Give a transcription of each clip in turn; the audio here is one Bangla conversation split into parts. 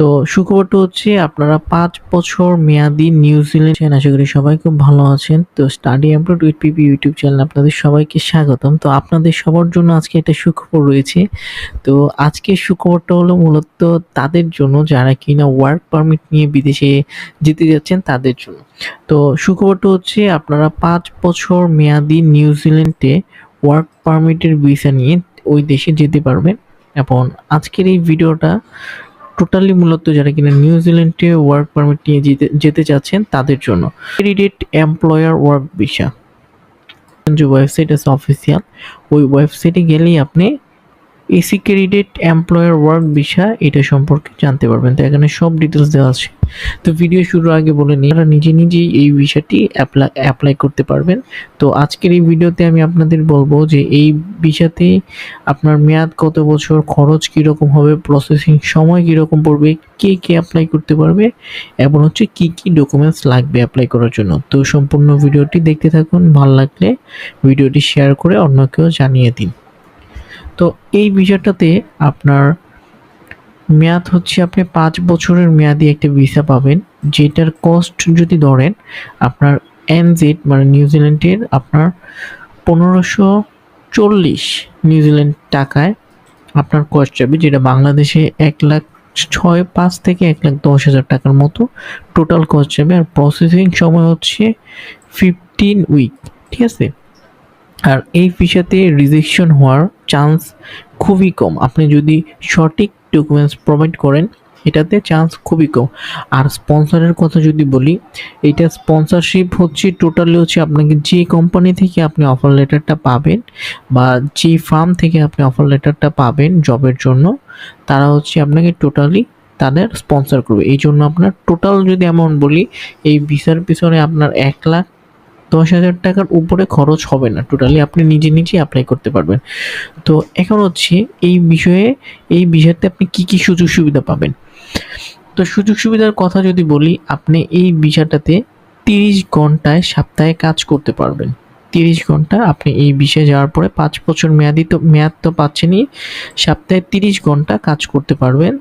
তো সুখবরটা হচ্ছে আপনারা পাঁচ বছর মেয়াদি নিউজিল্যান্ড আশা করি সবাই খুব ভালো আছেন। তো study abroad with PP YouTube channel আপনাদের সবাইকে স্বাগতম। তো আপনাদের সবার জন্য আজকে একটা সুখবর রয়েছে। তো আজকে সুখবরটা হলো মূলত তাদের জন্য, যারা কিনা ওয়ার্ক পারমিট নিয়ে বিদেশে যেতে যাচ্ছেন, তাদের জন্য। তো সুখবরটা হচ্ছে আপনারা পাঁচ বছর মেয়াদি নিউজিল্যান্ডে ওয়ার্ক পারমিটের ভিসা নিয়ে ওই দেশে যেতে পারবেন। এবং আজকের এই ভিডিওটা টোটালি মূলত যারা কিনা নিউজিল্যান্ডে ওয়ার্ক পারমিট নিয়ে যেতে চাচ্ছেন তাদের জন্য। ক্রেডিট এমপ্লয়ার ওয়ার্ক ভিসা যে ওয়েবসাইট আছে অফিসিয়াল ওই ওয়েবসাইটে গেলেই আপনি accredited employer work visa এটা সম্পর্কে জানতে পারবেন। তো এখানে সব ডিটেলস দেওয়া আছে। তো ভিডিও শুরুর আগে বলে নিই, আপনারা নিজে নিজেই এই ভিসাটি অ্যাপ্লাই অ্যাপ্লাই করতে পারবেন। তো আজকের এই ভিডিওতে আমি আপনাদের বলব যে এই ভিসাতে আপনার মেয়াদ কত বছর, খরচ কীরকম হবে প্রসেসিং সময় কীরকম পড়বে, কে কে অ্যাপ্লাই করতে পারবে, এবং হচ্ছে কি কি ডকুমেন্টস লাগবে অ্যাপ্লাই করার জন্য। তো সম্পূর্ণ ভিডিওটি দেখতে থাকুন, ভালো লাগলে ভিডিওটি শেয়ার করে অন্যকেও জানিয়ে দিন। তো এই ভিসাটাতে আপনার মেয়াদ হচ্ছে আপনি পাঁচ বছরের মেয়াদি একটা ভিসা পাবেন, যেটার কস্ট যদি ধরেন আপনার এনজেড মানে নিউজিল্যান্ডের আপনার পনেরোশো চল্লিশ নিউজিল্যান্ড টাকায় আপনার কস্ট যাবে, যেটা বাংলাদেশে এক লাখ ছয়, পাঁচ থেকে এক লাখ দশ হাজার টাকার মতো টোটাল কস্ট যাবে। আর প্রসেসিং সময় হচ্ছে ফিফটিন উইক ঠিক আছে? আর এই ভিসাতে রিজেকশন হওয়ার চান্স খুবই কম। আপনি যদি সঠিক ডকুমেন্টস প্রোভাইড করেন, এটাতে চান্স খুবই কম। আর স্পন্সরের কথা যদি বলি, এটা স্পন্সরশিপ হচ্ছে টোটালি হচ্ছে আপনাকে যে কোম্পানি থেকে আপনি অফার লেটারটা পাবেন বা যে ফার্ম থেকে আপনি অফার লেটারটা পাবেন জবের জন্য, তারা হচ্ছে আপনাকে টোটালি তাদের স্পন্সর করবে। এই জন্য আপনার টোটাল যদি অ্যামাউন্ট বলি, এই ভিসার পিছনে আপনার এক লাখ দশ হাজার টাকার উপরে খরচ হবে না। টোটালি আপনি নিজে নিজে অ্যাপ্লাই করতে পারবেন। তো এখন হচ্ছে এই বিষয়ে, এই বিষয়তে আপনি কি কি সুযোগ সুবিধা পাবেন? তো সুযোগ সুবিধার কথা যদি বলি, আপনি এই বিষয়টাতে তিরিশ ঘন্টায় সপ্তাহে কাজ করতে পারবেন। তিরিশ ঘণ্টা আপনি এই বিষয়ে যাওয়ার পরে পাঁচ বছর মেয়াদি তো, মেয়াদ তো পাচ্ছেনই, সপ্তাহে তিরিশ ঘণ্টা কাজ করতে পারবেন।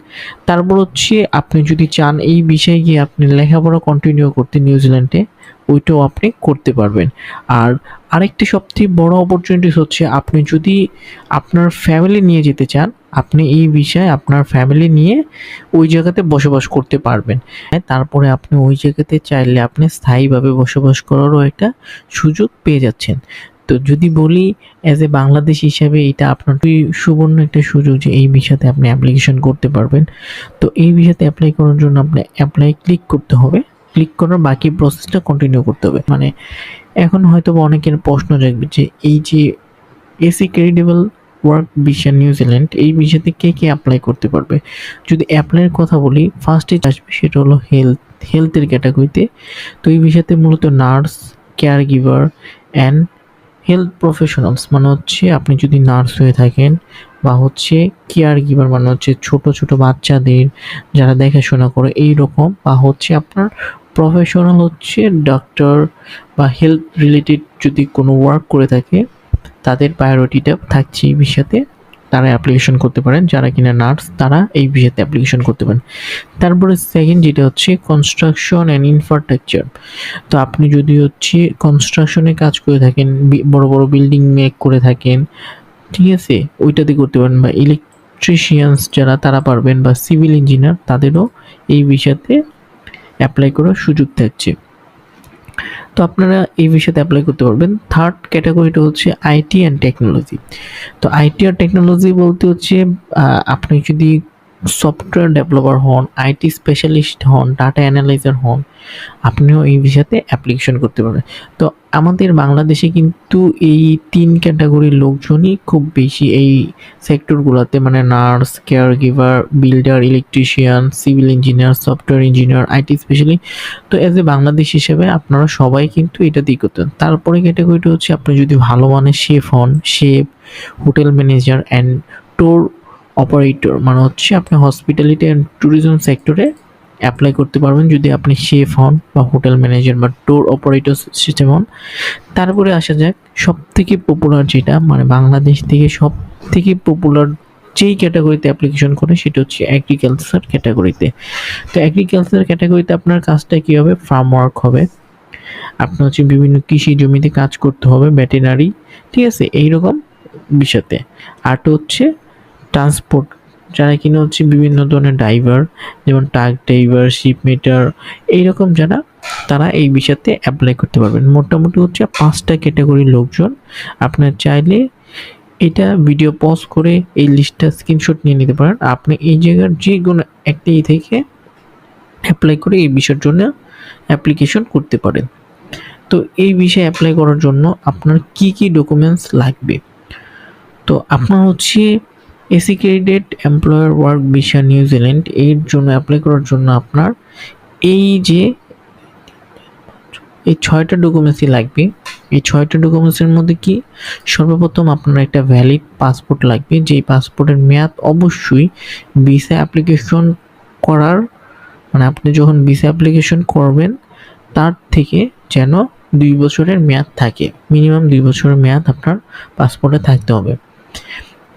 তারপর হচ্ছে আপনি যদি চান, এই বিষয়ে গিয়ে আপনি লেখাপড়া কন্টিনিউ করতে নিউজিল্যান্ডে ওইটাও আপনি করতে পারবেন। আর আরেকটি সবথেকে বড় অপরচুনিটিস হচ্ছে আপনি যদি আপনার ফ্যামিলি নিয়ে যেতে চান, আপনি এই বিষয়ে আপনার ফ্যামিলি নিয়ে ওই জায়গাতে বসবাস করতে পারবেন। হ্যাঁ তারপরে আপনি ওই জায়গাতে চাইলে আপনি স্থায়ীভাবে বসবাস করারও একটা সুযোগ পেয়ে যাচ্ছেন। তো যদি বলি অ্যাজ এ বাংলাদেশ হিসাবে এটা আপনার সুবর্ণ একটা সুযোগ যে এই বিষয়তে আপনি অ্যাপ্লিকেশন করতে পারবেন। তো এই বিষয়তে অ্যাপ্লাই করার জন্য আপনি অ্যাপ্লাই ক্লিক করতে হবে। ক্লিক করার বাকি প্রসেসটা কন্টিনিউ করতে হবে। মানে এখন হয়তো অনেকের প্রশ্ন জাগবে যে এই যে accredited work visa New Zealand এই ভিসাতে কে কে অ্যাপ্লাই করতে পারবে? যদি অ্যাপ্লাইয়ের কথা বলি ফার্স্টে আসবে সেটা হলো হেলথ হেলথের ক্যাটাগরিতে তো। এই ভিসাতে মূলত nurse caregiver and health professionals মানে হচ্ছে আপনি যদি নার্স হয়ে থাকেন বা হচ্ছে কেয়ার গিভার মানে হচ্ছে ছোট ছোট বাচ্চাদের যারা দেখাশোনা করে এই রকম বা হচ্ছে আপনার প্রফেশনাল হচ্ছে ডক্টর বা হেলথ রিলেটেড যদি কোনো ওয়ার্ক করে থাকে, তাদের প্রায়োরিটিটা থাকছে এই বিষয়তে তারা অ্যাপ্লিকেশন করতে পারেন। যারা কিনা নার্স তারা এই বিষয়তে অ্যাপ্লিকেশন করতে পারেন। তারপরে সেকেন্ড যেটা হচ্ছে কনস্ট্রাকশন অ্যান্ড ইনফ্রাস্ট্রাকচার তো আপনি যদি হচ্ছে কনস্ট্রাকশনে কাজ করে থাকেন বড় বড় বিল্ডিং মেক করে থাকেন, ঠিক আছে? ওইটাতে করতে পারেন বা ইলেকট্রিশিয়ানস যারা, তারা পারবেন বা সিভিল ইঞ্জিনিয়ার তাদেরও এই বিষয়তে অ্যাপ্লাই করার সুযোগ থাকছে। তো আপনারা এই বিষয়তে অ্যাপ্লাই করতে পারবেন। থার্ড ক্যাটাগরিটা হচ্ছে আইটি অ্যান্ড টেকনোলজি তো আইটি আর টেকনোলজি বলতে হচ্ছে আপনি যদি সফটওয়্যার ডেভেলপার হন আইটি স্পেশালিস্ট হন ডাটা অ্যানালাইজার হন, আপনিও এই বিষয়তে অ্যাপ্লিকেশন করতে পারবেন। তো আমাদের বাংলাদেশে কিন্তু এই তিন ক্যাটাগরির লোকজনই খুব বেশি এই সেক্টরগুলোতে মানে nurse caregiver builder electrician civil engineer software engineer IT specialist তো অ্যাজ এ বাংলাদেশ হিসেবে আপনারা সবাই কিন্তু এটা দিয়ে করতেন। তারপরে ক্যাটাগরিটা হচ্ছে আপনি যদি ভালো মানের শেফ হন chef hotel manager and tour operator মানে হচ্ছে আপনি হসপিটালিটি অ্যান্ড ট্যুরিজম সেক্টরে অ্যাপ্লাই করতে পারবেন যদি আপনি শেফ হন বা হোটেল ম্যানেজার বা ট্যুর অপারেটর সিস্টেম হন। তারপরে আসা যাক সব থেকে পপুলার যেটা মানে বাংলাদেশ থেকে সব থেকে পপুলার যেই ক্যাটাগরিতে অ্যাপ্লিকেশন করে সেটা হচ্ছে এগ্রিকালচার ক্যাটাগরিতে তো। এগ্রিকালচার ক্যাটাগরিতে আপনার কাজটা কী হবে? ফার্ম ওয়ার্ক হবে। আপনার হচ্ছে বিভিন্ন কৃষি জমিতে কাজ করতে হবে ভেটেনারি ঠিক আছে? এইরকম বিষয়তে। আরটা হচ্ছে ট্রান্সপোর্ট যারা কিনা হচ্ছে বিভিন্ন ধরনের ড্রাইভার যেমন ট্রাক ড্রাইভার শিপ মিটার এইরকম যারা, তারা এই বিষয়তে অ্যাপ্লাই করতে পারবেন। মোটামুটি হচ্ছে পাঁচটা ক্যাটাগরির লোকজন। আপনার চাইলে এটা ভিডিও পজ করে এই লিস্টটা স্ক্রিনশট নিয়ে নিতে পারেন। আপনি এই জায়গার যে কোনো একটা ই থেকে অ্যাপ্লাই করে এই বিষয়ের জন্য অ্যাপ্লিকেশন করতে পারেন। তো এই বিষয়ে অ্যাপ্লাই করার জন্য আপনার কি কি ডকুমেন্টস লাগবে? তো আপনার হচ্ছে accredited employer work visa New Zealand এর জন্য অ্যাপ্লাই করার জন্য আপনার এই যে এই ছয়টা ডকুমেন্টসই লাগবে। এই ছয়টা ডকুমেন্টসের মধ্যে কি সর্বপ্রথম আপনার একটা ভ্যালিড পাসপোর্ট লাগবে, যেই পাসপোর্টের মেয়াদ অবশ্যই ভিসা অ্যাপ্লিকেশন করার মানে আপনি যখন ভিসা অ্যাপ্লিকেশন করবেন, তার থেকে যেন দুই বছরের মেয়াদ থাকে। মিনিমাম দুই বছরের মেয়াদ আপনার পাসপোর্টে থাকতে হবে।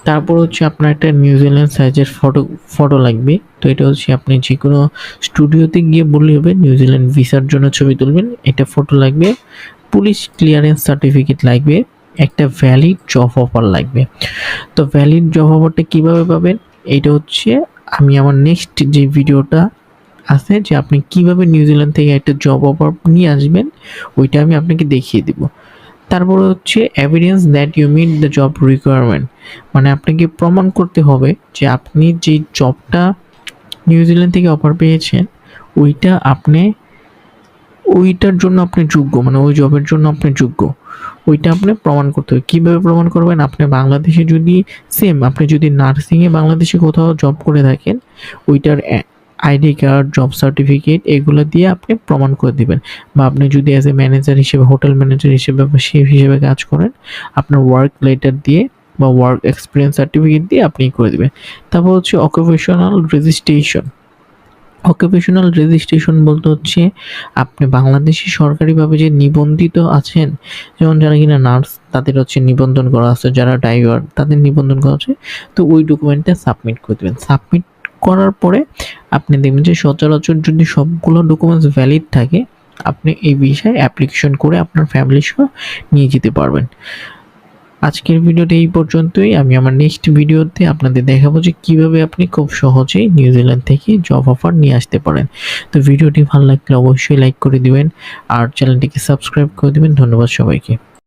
তারপর হচ্ছে আপনার একটা নিউজিল্যান্ড সাইজের ফটো ফটো লাগবে। তো এটা হচ্ছে আপনি যে কোনো স্টুডিওতে গিয়ে বললে হবে নিউজিল্যান্ড ভিসার জন্য ছবি তুলবেন। এটা ফটো লাগবে পুলিশ ক্লিয়ারেন্স সার্টিফিকেট লাগবে, একটা ভ্যালিড জব অফার লাগবে। তো ভ্যালিড জব অফারটা কীভাবে পাবেন? এটা হচ্ছে আমি আমার নেক্সট যে ভিডিওটা আছে, যে আপনি কীভাবে নিউজিল্যান্ড থেকে একটা জব অফার নিয়ে আসবেন, ওইটা আমি আপনাকে দেখিয়ে দিব। তারপর হচ্ছে evidence that you meet the job requirement মানে আপনাকে প্রমাণ করতে হবে যে আপনি যে জবটা নিউজিল্যান্ড থেকে অফার পেয়েছেন, ওইটা আপনি, ওইটার জন্য আপনি যোগ্য মানে ওই জবের জন্য আপনি যোগ্য। ওইটা আপনি প্রমাণ করতে হবে। কীভাবে প্রমাণ করবেন? আপনি বাংলাদেশে যদি সেম আপনি যদি নার্সিংয়ে বাংলাদেশে কোথাও জব করে থাকেন, ওইটার আইডি কার্ড, জব সার্টিফিকেট এগুলো দিয়ে আপনি প্রমাণ করে দিবেন। বা আপনি যদি অ্যাজ এ ম্যানেজার হিসেবে হোটেল ম্যানেজার হিসেবে বা শেফ হিসেবে কাজ করেন, আপনার ওয়ার্ক লেটার দিয়ে বা ওয়ার্ক এক্সপিরিয়েন্স সার্টিফিকেট দিয়ে আপনি করে দেবেন। তারপর হচ্ছে অকুপেশনাল রেজিস্ট্রেশন অকুপেশনাল রেজিস্ট্রেশন বলতে হচ্ছে আপনি বাংলাদেশি সরকারিভাবে যে নিবন্ধিত আছেন, যেমন যারা কিনা নার্স তাদের হচ্ছে নিবন্ধন করা আছে, যারা ড্রাইভার তাদের নিবন্ধন করা আছে, তো ওই ডকুমেন্টটা সাবমিট করে দেবেন। সাবমিট করার পরে আপনি দেখবেন যে সচরাচর যদি সবগুলো ডকুমেন্টস ভ্যালিড থাকে, আপনি এই বিষয়ে অ্যাপ্লিকেশন করে আপনার ফ্যামিলি সহ নিয়ে যেতে পারবেন। আজকের ভিডিওটা এই পর্যন্তই। আমি আমার নেক্সট ভিডিওতে আপনাদের দেখাবো যে কীভাবে আপনি খুব সহজেই নিউজিল্যান্ড থেকে জব অফার নিয়ে আসতে পারেন। তো ভিডিওটি ভালো লাগলে অবশ্যই লাইক করে দিবেন আর চ্যানেলটিকে সাবস্ক্রাইব করে দিবেন। ধন্যবাদ সবাইকে।